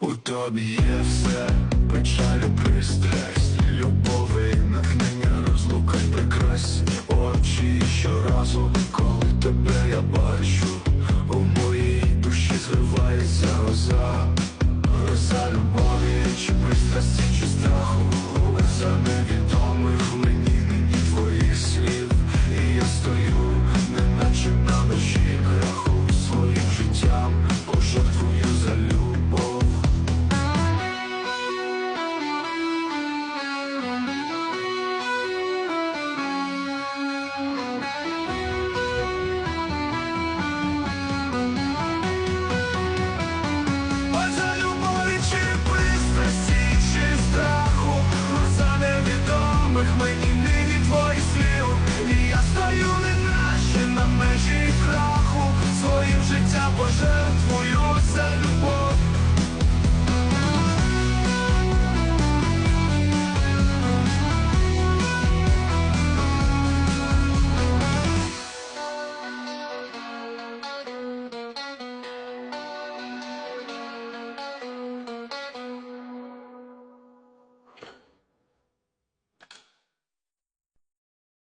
У тобі є все, печаль у пристрасть, любови, натхнення, розлукай прекрасні очі. Щоразу, коли тебе я бачу любимых мы не